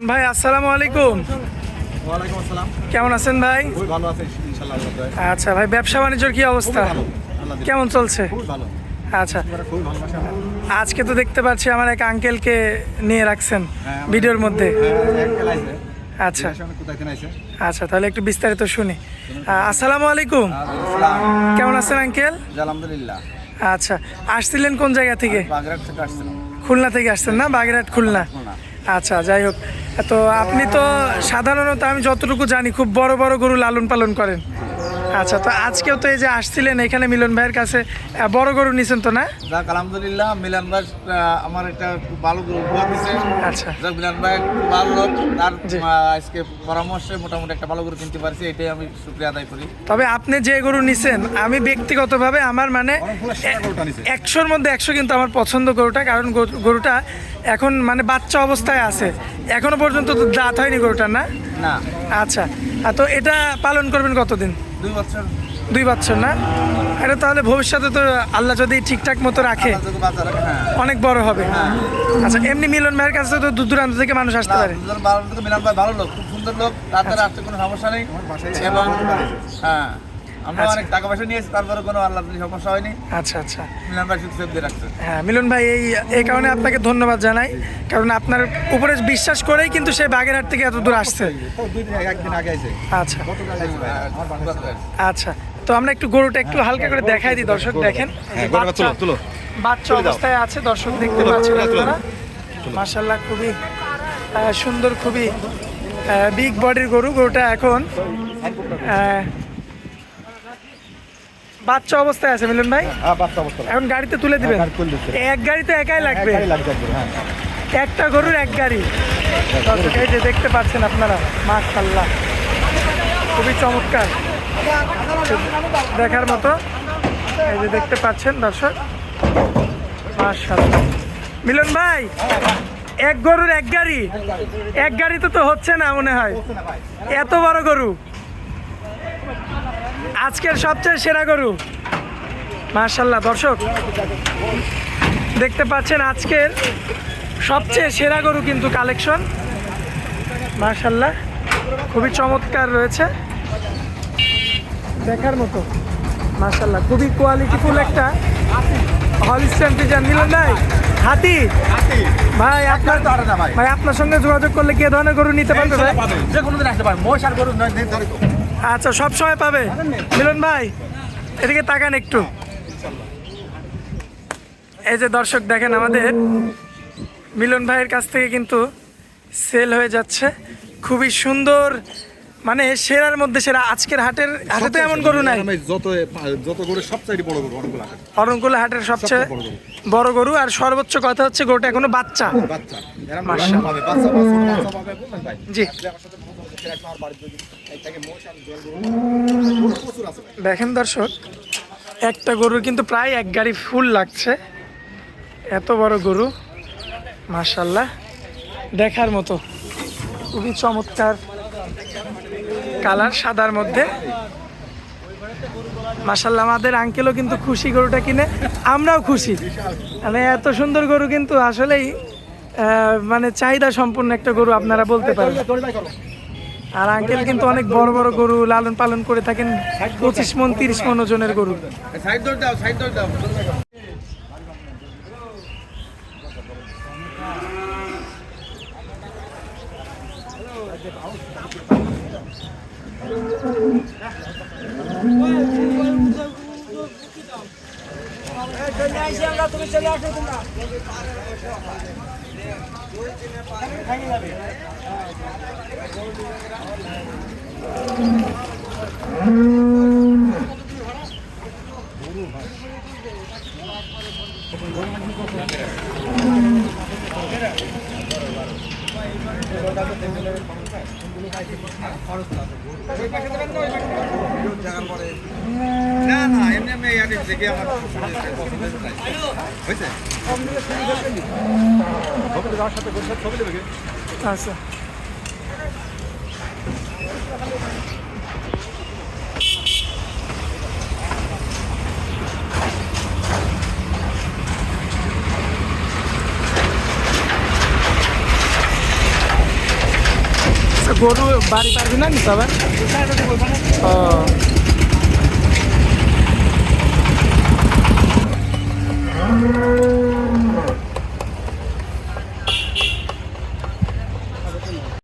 ভাই আসসালামু আলাইকুম। ওয়ালাইকুম আসসালাম। কেমন আছেন ভাই? ভালো আছে আচ্ছা ভাই ব্যবসা বাণিজ্যর কি অবস্থা। কেমন চলছে? ভালো। আচ্ছা। আজকে তো দেখতে পাচ্ছি আমার এক আঙ্কেলকে নিয়ে রাখছেন হ্যাঁ, ভিডিওর মধ্যে। হ্যাঁ আচ্ছা। আচ্ছা তাহলে একটু বিস্তারিত শুনি। আসসালামু আলাইকুম। কেমন আছেন আঙ্কেল আলহামদুলিল্লাহ। আচ্ছা আসছিলেন কোন জায়গা থেকে? খুলনা থেকে আসছেন না? বাগেরহাট খুলনা। আচ্ছা যাই হোক। তো আপনি তো সাধারণত আমি যতটুকু জানি খুব বড় বড় গরু লালন পালন করেন। আচ্ছা তো আজকেও তো এই যে আসছিলেন এখানে মিলন ভাইয়ের কাছে বড় গরু নিছেন তো না? যাক আলহামদুলিল্লাহ মিলন ভাই আমার একটা খুব ভালো গরু উপহার দিছে। আচ্ছা। যাক মিলান ভাই খুব ভালো লোক। তার আজকে পরামর্শে মোটামুটি একটা ভালো গরু কিনতে পারছি এটাই আমি শুক্রিয়া আদায় করি। তবে আপনি যে গরু নিছেন আমি ব্যক্তিগতভাবে আমার মানে একশোর মধ্যে একশো কিন্তু আমার পছন্দ গরুটা কারণ গরু- গরুটা এখন মানে বাচ্চা অবস্থায় আছে। এখনও পর্যন্ত তো দাঁত হয়নি গরুটার না? না। আচ্ছা। তো এটা পালন করবেন কতদিন? দুই বছর। দুই বছর না? এটা তাহলে ভবিষ্যতে তো আল্লাহ যদি ঠিকঠাক মতো রাখে হ্যাঁ। অনেক বড় হবে। হ্যাঁ। আচ্ছা এমনি মিলন ভাইয়ের কাছে তো দূর দূরান্ত থেকে মানুষ আসতে পারে। মিলন ভালো লোক, ভাই ভালো লোক খুব সুন্দর লোক তাদের আসতে কোনো সমস্যা নেই। এবং হ্যাঁ। আমরা আচ্ছা। অনেক টাকা পয়সা নিয়েছি তারপরে কোনো আল্লাহ সমস্যা হয়নি। আচ্ছা আচ্ছা। মিলান ভাই শুধু সেফ দিয়ে রাখছে। হ্যাঁ মিলন ভাই এই এই কারণে আপনাকে ধন্যবাদ জানাই। কারণ আপনার উপরে বিশ্বাস করেই কিন্তু সেই বাগেরহাট থেকে এত দূর আসছে। দুই দিন একদিন আগে আছে আচ্ছা। আচ্ছা। তো আমরা একটু গরুটা একটু হালকা করে দেখাই দিই দর্শক দেখেন। হ্যাঁ, বাচ্চা তুলো, তুলো। অবস্থায় আছে দর্শক দেখতে পাচ্ছেন আপনারা। মাশাল্লাহ খুবই সুন্দর খুবই বিগ বডির গরু গরুটা এখন বাচ্চা অবস্থায় আছে মিলন ভাই? হ্যাঁ বাচ্চা অবস্থা এখন গাড়িতে তুলে দিবেন? গাড়ি তুলে এক গাড়িতে একাই লাগবে? হ্যাঁ। একটা গরুর এক গাড়ি। এই যে দেখতে পাচ্ছেন আপনারা মাশাল্লাহ খুবই চমৎকার। দেখার মতো। এই যে দেখতে পাচ্ছেন দর্শক। মাশাল্লাহ মিলন ভাই এক গরুর এক গাড়ি। এক গাড়িতে তো হচ্ছে না মনে হয়। এত বড় গরু। আজকের সবচেয়ে সেরা গরু। মাশাল্লাহ দর্শক। দেখতে পাচ্ছেন আজকের সবচেয়ে সেরা গরু কিন্তু কালেকশন। মার্শাল্লাহ খুবই চমৎকার রয়েছে। দেখার মতো। মার্শাল্লাহ খুবই কোয়ালিটিফুল একটা হলিস্টান ফিজার নিলেন ভাই হাতি? ভাই আপনার ভাই। আপনার সঙ্গে যোগাযোগ করলে কি ধরনের গরু নিতে পারবে ভাই? যে কোনো দিন আসতে পারে মহিষ আর গরু। আচ্ছা সব সময় পাবে? মিলন ভাই এদিকে তাকান একটু। এই যে দর্শক দেখেন আমাদের মিলন ভাইয়ের কাছ থেকে কিন্তু সেল হয়ে যাচ্ছে। খুবই সুন্দর মানে সেরার মধ্যে সেরা। আজকের হাটের হাটে তো এমন গরু নাই। আমি যত যত গরু সবচাইতে বড় গরু অনেকগুলো হাটের। সবচেয়ে বড় গরু। আর সর্বোচ্চ কথা হচ্ছে গরুটা এখনও বাচ্চা। বাচ্চা। জি। দেখেন দর্শক, একটা গরুর কিন্তু প্রায় এক গাড়ি ফুল লাগছে। এত বড় গরু মাশাল্লাহ দেখার মতো খুবই চমৎকার কালার সাদার মধ্যে। মাশাল্লাহ আমাদের আঙ্কেলও কিন্তু খুশি গরুটা কিনে। আমরাও খুশি। মানে এত সুন্দর গরু কিন্তু আসলেই মানে চাহিদা সম্পূর্ণ একটা গরু আপনারা বলতে পারেন। আর আঙ্কেল কিন্তু অনেক বড় বড় গরু লালন পালন করে থাকেন, পঁচিশ মন, তিরিশ মন ওজনের গরু। সাইড দৌড় দাও না না এমনি এমনি ইয়াকে দেখে আমার হয়েছে? আচ্ছা গরু বাড়ি পারবি না নিতে হবে? ও